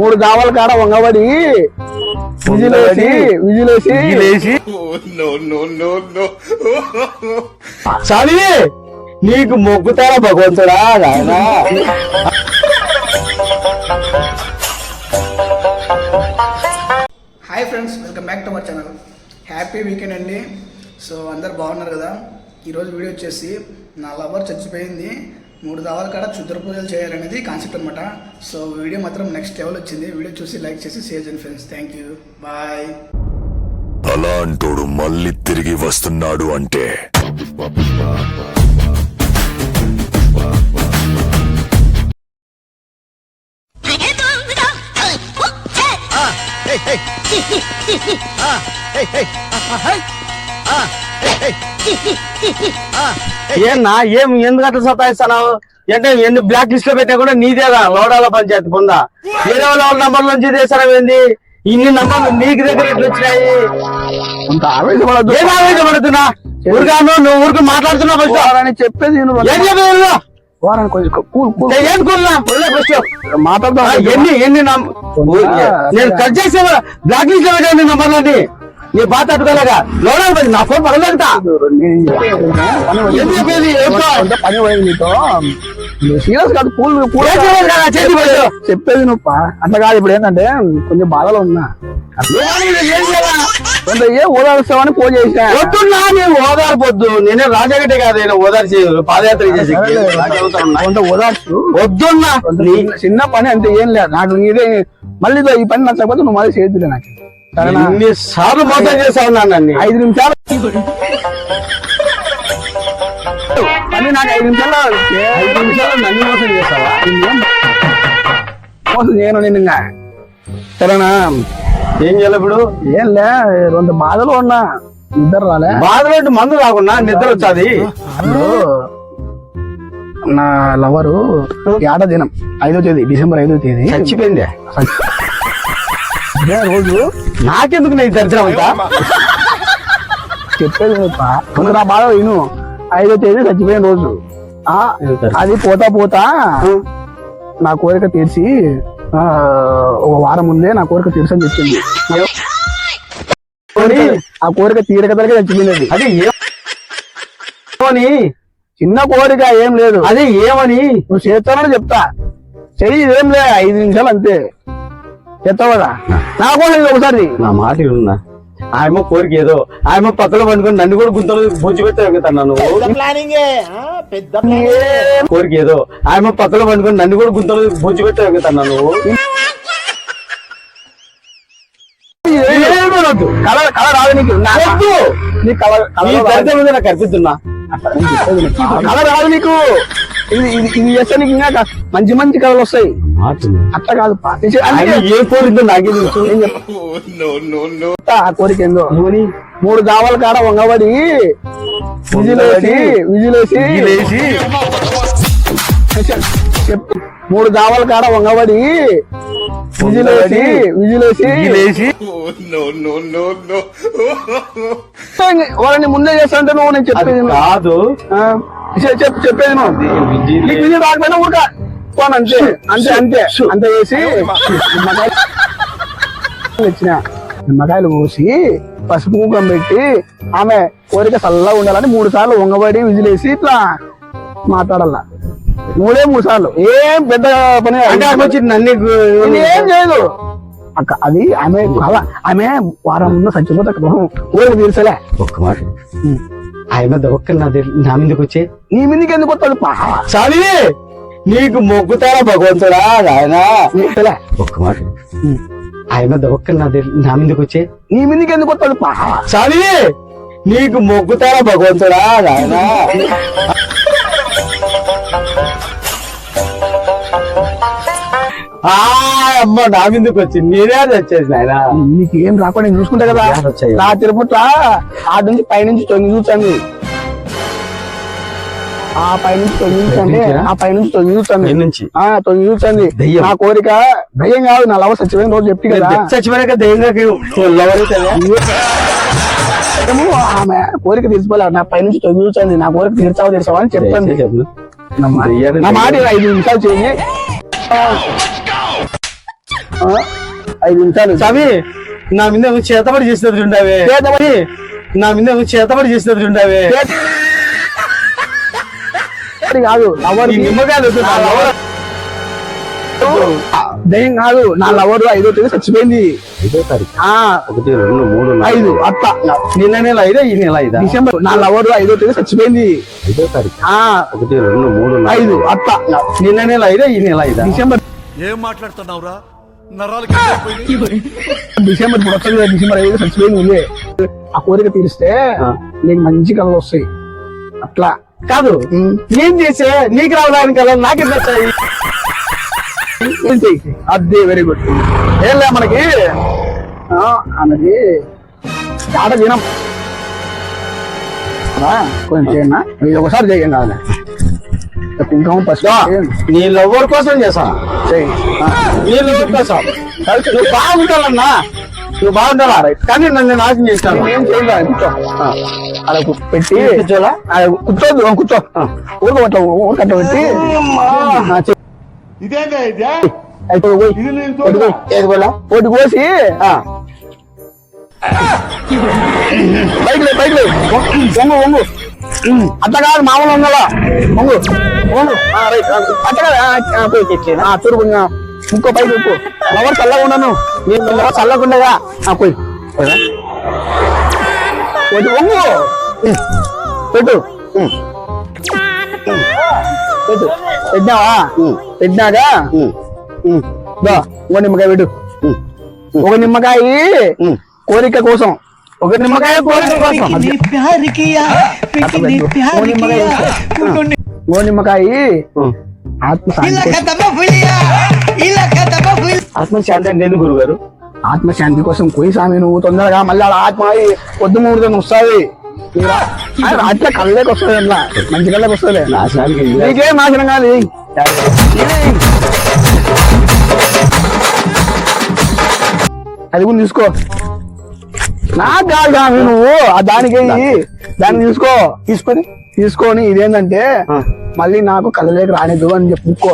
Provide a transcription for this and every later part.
మూడు దావల కాడ వంగబడి విజిలేసి విజిలేసి. నీకు మొక్కుతారా భగవంతుడా? నాయన. Hi friends welcome back to our channel. Happy weekend అండి. సో అందరు బాగున్నారు కదా? ఈరోజు వీడియో వచ్చేసి నా లవర్ చచ్చిపోయింది. మూడు దావాల కాడ క్షుద్ర పూజలు చేయాలనేది కాన్సెప్ట్ అనమాట సో వీడియో మాత్రం నెక్స్ట్ లెవెల్ వచ్చింది. వీడియో చూసి లైక్ చేసి షేర్ చేయండి ఫ్రెండ్స్ థ్యాంక్ యూ బాయ్ అలాంటోడు మళ్ళీ తిరిగి వస్తున్నాడు అంటే. ఏనా ఏం ఎందుకు అట్లా సతాయిస్తున్నావు? అంటే ఎన్ని బ్లాక్ లిస్ట్లో పెట్టినా కూడా నీదేగా లోడాల పంచాయతీ పొందా? వేరే వాళ్ళ నంబర్ నుంచి చేసారా ఏంది? ఇన్ని నంబర్లు నీకు దగ్గర ఎట్లా వచ్చినాయి? ఏం ఆవేశపడుతున్నా ఊరుగాను నువ్వు ఊరికి మాట్లాడుతున్నావు చెప్పేది నేను ఏం చెప్పేది వారాన్ని కొంచెం కూల్ కూల్ ఏం కున్నా ఫస్ట్ మాట్లాడదాం. ఆ, ఎన్ని ఎన్ని నం- నేను కట్ చేసే బ్లాక్ లిస్ట్లో పెట్టాను నంబర్లని నీ బాధ తట్టుకోలేక పని నా ఫోన్ పగలగట ఏం చెప్పేది పని పోయింది నీతో. సీరియస్ కాదు పట్టు. చెప్పేది నువ్వు. అట్లా కాదు ఇప్పుడు ఏంటంటే కొంచెం బాధలో ఉన్నా. ఏం ఓదారుస్తామని ఫోన్ చేసా వద్దున్నా నేను ఓదార్పొద్దు నేనే రాజగట్టే కాదు నేను ఓదార్చి పాదయాత్ర చేసి ఓదార్చు. వద్దున్నా. చిన్న- పని అంతే ఏం లేదు. నాకు ఇదే మళ్ళీ ఈ పని నచ్చకపోతే నువ్వు మళ్ళీ చేతులే నాకు సరేనా? ఎన్ని సార్లు మోసం చేశావు నన్ను ఐదు నిమిషాలు పని నాకు ఐదు నిమిషాలు ఐదు నిమిషాలు నన్ను మోసం చేస్తావా మోసం చేయను నేను ఇంకా. సరేనా? ఏం చేయాలి ఇప్పుడు? ఏం లే రెండు బాధలు ఉన్నా. నిద్ర రాలే. బాధపెట్టి మందు రాకుండా నిద్ర వచ్చాది. నా లవరు ఏడ దినం ఐదో తేదీ డిసెంబర్ ఐదో తేదీ. చచ్చిపోయింది. రోజు? నాకెందుకు నీ దరిద్రం అంతా? చెప్పేది కొంత నా బాధ విను. ఐదో తేదీ చచ్చిపోయిన రోజు. ఆ అది పోతా పోతా నా కోరిక తీర్చి ఆ, ఒక వారం ముందే నా కోరిక తీర్చని చెప్పింది. ఆ కోరిక తీరక తరగ చచ్చిపోయింది అది. ఏమని చిన్న కోరిక ఏం లేదు. అది ఏమని నువ్వు చేస్తానని చెప్తా. చెయ్యి ఏం లే ఐదు నిమిషాలు అంతే. చెప్తావు కదా నా కోసం ఒకసారి. నా మాట ఉన్నా ఆయమ్మ కోరిక ఏదో ఆయమ్మ పక్కన పండుకొని నన్ను కూడా గుంతలు బొజ్జు పెట్టి ఎగుతాను నువ్వు కోరిక ఏదో ఆయమ్మ పక్కన పండుకొని నన్ను కూడా గుంతలు బొజ్జు పెట్టి ఎగుతాను నువ్వు ఏమనొద్దు. కళ కళ రాదు నీకు. నా- వద్దు. నీ కళ కళ నాకు కనిపిస్తున్నా కళ రాదు నీకు. ఇది ఇది ఇది చేస్తే నీకు ఇంకా క- మంచి మంచి కళలు వస్తాయి. అట్లా కాదు ఏ కోరిక నాకే ఆ కోరిక ఏందో? మూడు దావల కాడ వంగబడి విజిలేసి విజిలేసి మూడు దావల కాడ వంగబడి వాళ్ళని ముందే చేస్తాంటే నువ్వు నేను చెప్పేది. కాదు. చెప్పు చెప్పేది నీకు విజయం రాకపోయినా ఊరుక. పోను అంతే అంతే అంతే. అంతే నిమ్మకాయలు. ఇచ్చిన నిమ్మకాయలు పోసి పసుపు కుంకుమ పెట్టి ఆమె కోరిక చల్లగా ఉండాలని మూడు సార్లు వంగబడి విజిలేసి ఇట్లా మాట్లాడాల. మూడే మూడు సార్లు ఏం పెద్ద పని. అంటే ఆమె వచ్చి నన్ను ఇది ఏం చేయదు అక్క అది ఆమె ఆమె వారం చచ్చిపోతే కోరిక తీర్చలే ఒక్క మాట. ఆయన ఒక్క నా నా మీదకి వచ్చే. నీ మీదకి ఎందుకు వస్తుంది పా. చదివి నీకు మొక్కుతారా భగవంతుడా? ఆయన ఒక్క మాట. ఆయన ఒక్క నా నా మీదకి వచ్చే. నీ మీదకి ఎందుకు వస్తుంది పా. చదివి నీకు మొక్కుతారా భగవంతుడా? ఆయన అమ్మ నా మీదకి వచ్చింది? నేనే వచ్చేసి ఆయన. నీకు ఏం రాకుండా నేను చూసుకుంటా కదా? నా తిరుపతి ఆ నుంచి పైనుంచి తొంగి చూస్తాను ఆ పైనుంచి తొంగి? ఆ పైనుంచి తొంగి చూస్తాను నుంచి? ఆ తొంగి చూస్తుంది. దెయ్యం. నా కోరిక దయ్యం కాదు నా లవ సచ్చిపోయిన రోజు చెప్పి కదా. లవరైతే ఏమో ఆమె కోరిక తీర్చుకోలే. నా పైనుంచి తొంగి చూస్తుంది. నా కోరిక తీర్చావా తీర్చావా అని చెప్తాను నా మాట- ఐదు నిమిషాలు చేయి ఆ, ఐదు నిమిషాలు. స్వామి నా మీద చేతబడి చేసినట్టు ఉండవే చేతబడి? నా మీద చేతబడి చేసినట్టు ఉండవే అది కాదు. లవర్ నిమ్మకాయలు దయ్యం కాదు. నా లవర్ ఐదో తేదీ చచ్చిపోయింది. ఐదో తారీఖు. ఆ. ఒకటి రెండు మూడు ఐదు అత్త. నిన్న నెల ఐదా? ఈ నెల ఐదా? డిసెంబర్. నా లవర్ ఐదో తేదీ చచ్చిపోయింది. ఐదో తారీఖు. ఆ. ఒకటి రెండు మూడు ఐదు అత్త. నిన్న నెల ఐదా? ఈ నెల ఐదా? డిసెంబర్ ఏం మాట్లాడుతున్నావురా? డిసెంబర్ ఇప్పుడు వస్తుంది డిసెంబర్ ఐదు చచ్చిపోయింది ఉంది. ఆ కోరిక తీరిస్తే నీకు మంచి కళలు వస్తాయి. అట్లా. కాదు. ఏం చేసే? నీకు రావడానికి కదా నాకే నచ్చాయి ఏంటి అదే వెరీ గుడ్ ఏం లే మనకి? ఆ, అన్నది ఆట తినం ఆ, కొంచెం చేయన్నా ఇది ఒకసారి చేయం కాదు కుంకుమ పసుపు చేయండి. నీ లవ్వర్ కోసం చేసా చేయండి. ఆ, నీ లవ్వర్ కోసం నువ్వు బాగుంటావన్నా నువ్వు బాగుంటావా కానీ నన్ను నాశనం చేస్తాను ఏం చేయాలి అలా పెట్టి కూర్చోలా? ఆ, కూర్చో ఊరుకో అట్లా ఊరుకట్ట పెట్టి? ఒకటి కోసి ఆ, బైక్ లే బైక్ లే. వంగు వంగు. అట్లా కాదు మామూలు వంగలా. వంగు వంగు. ఆ, రైట్ ఆ, అట్లా కాదు ఆ, తూర్పు ఇంకా ఇంకో పైకి ఉప్పు ఎవరు చల్లగా ఉన్నాను నేను ఉండగా ఆ, పోయి. ఒకటి. పెట్టు. పెట్టు. పెట్టినావా. దా ఒక నిమ్మకాయ పెట్టు. ఒక నిమ్మకాయ కోరిక కోసం. ఒక నిమ్మకాయ కోరిక కోసం. ఓ నిమ్మకాయ తీసుకో. ఆత్మశాంతి అంటే ఎందుకు గురుగారు? ఆత్మశాంతి కోసం పోయి స్వామి నువ్వు తొందరగా మళ్ళీ ఆడ ఆత్మ అయి పొద్దు మూడుదని వస్తుంది. అట్లా కళ్ళకి వస్తుంది అట్లా. మంచి కళ్ళకి వస్తుంది. నీకేం నాశనం కాదు. అది కూడా తీసుకో. నాకు కాదు స్వామి నువ్వు. ఆ దానికి. దాన్ని తీసుకో. తీసుకొని తీసుకొని ఇదేంటంటే మళ్ళీ నాకు కళ్ళలేక రానిద్దు అని చెప్పుకో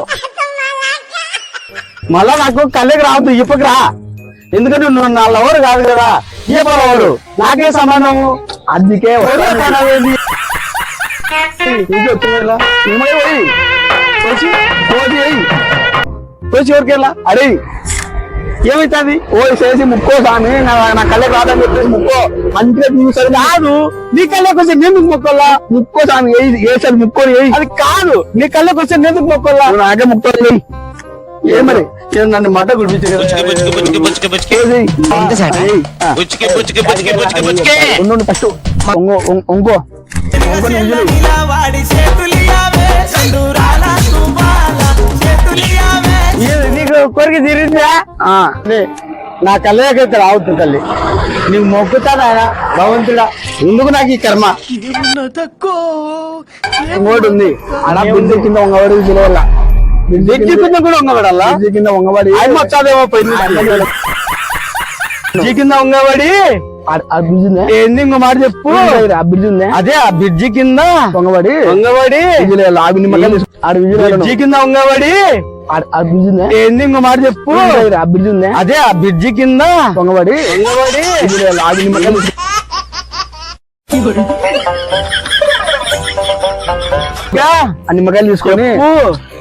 మళ్ళా నాకు కళ్ళకి రావద్దు ఇప్పకి రా. ఎందుకంటే నువ్వు నా లవర్ కాదు కదా. ఏ లవరు నాకే సమానం అందుకే ఎవరో తనవేంది? నీకే వచ్చింది ఎవరికెళ్ళా అరే ఏమైతుంది? ఓ చేసి ముక్కో స్వామి నా కళ్ళకి రాదని చెప్పేసి ముక్కో. మంచిగా చూసారు కాదు నీ కళ్ళకి వస్తే నేను మొక్కల్లా ముక్కో స్వామి వేసాడు ముక్కోని వేయి అది కాదు నీ కళ్ళకి వస్తే నేను మొక్కల్లా నాకే ముక్కో వేయి ఏ మరి? నేను నన్ను మడ్డ ఫస్ట్ ఒంగో ఒంగో. నీకు కోరిక తీరిందా? నా కళ్ళకైతే రావద్దు తల్లి. నీకు మొక్కుతానా భగవంతుడా. ఎందుకు నాకు ఈ కర్మ? ఇంకోటి ఉంది. అలా బిడ్డ కింద వంగబడి పిలవాల దిక్కి కింద కూడా ఉంగబడాలా బిడ్డ కింద వంగబడి. ఆయన వచ్చాదేమో పోయింది. జీ కింద ఉంగబడి ఆ- బ్రిడ్జ్ ఏంది ఇంకో మాట చెప్పు. ఆ బ్రిడ్జ్ ఉందే? అదే ఆ బ్రిడ్జి కింద వంగబడి. ఉంగబడి విజయలేయాలి ఆ బ్రిడ్జి కింద ఉంగబడి ఆ బ్రిడ్జ్ ఉందే? ఏంది ఇంకో మాట చెప్పు. ఆ బ్రిడ్జ్ ఉందే? అదే ఆ బ్రిడ్జి కింద వంగబడి. ఉంగబడి విజయలేయాలి ఆ ఆ నిమ్మకాయలు తీసుకొని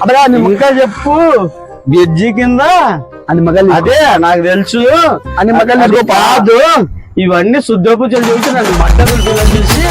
అబ్బా నిమ్మ ఇంకా చెప్పు. బ్రిడ్జి కింద నిమ్మకాయలు తీసుకో. అదే నాకు తెలుసు. అన్ని మగలు. కాదు. ఇవన్నీ శుద్ధ పూజలు చేసి నన్ను మట్ట పిల్లలు చేసి